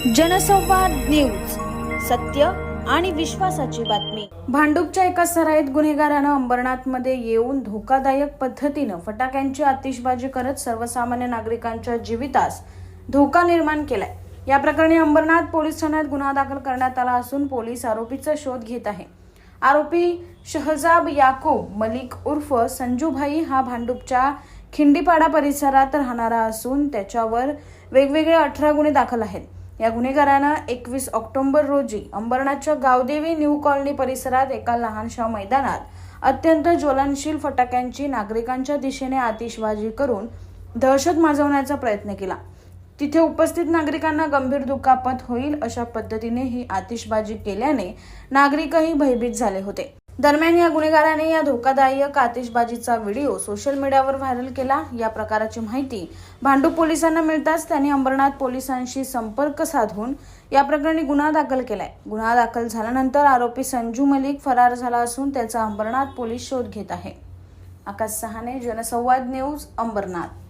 जनसंवाद न्यूज सत्य आणि विश्वासाची बातमी. भांडूपच्या एका सराईत गुन्हेगारानं अंबरनाथमध्ये येऊन धोकादायक पद्धतीनं फटाक्यांची आतिषबाजी करत सर्वसामान्य नागरिकांच्या जीवितास धोका निर्माण केलाय. या प्रकरणी अंबरनाथ पोलीस ठाण्यात गुन्हा दाखल करण्यात आला असून पोलीस आरोपीचा शोध घेत आहे. आरोपी शहजाब याकूब मलिक उर्फ संजूभाई हा भांडूपच्या खिंडीपाडा परिसरात राहणारा असून त्याच्यावर वेगवेगळे अठरा गुन्हे दाखल आहेत. या गुन्हेगारानं एकवीस ऑक्टोबर रोजी अंबरनाथच्या गावदेवी न्यू कॉलनी परिसरात एका लहानशा मैदानात अत्यंत ज्वलनशील फटाक्यांची नागरिकांच्या दिशेने आतिषबाजी करून दहशत माजवण्याचा प्रयत्न केला. तिथे उपस्थित नागरिकांना गंभीर दुखापत होईल अशा पद्धतीने ही आतिषबाजी केल्याने नागरिकही भयभीत झाले होते. दरम्यान या गुन्हेगाराने या धोकादायक आतिषबाजीचा व्हिडिओ सोशल मीडियावर व्हायरल केला. या प्रकाराची माहिती भांडू पोलिसांना मिळताच त्यांनी अंबरनाथ पोलिसांशी संपर्क साधून या प्रकरणी गुन्हा दाखल केलाय. गुन्हा दाखल झाल्यानंतर आरोपी संजू मलिक फरार झाला असून त्याचा अंबरनाथ पोलीस शोध घेत आहे. आकाश सहाने जनसंवाद न्यूज अंबरनाथ.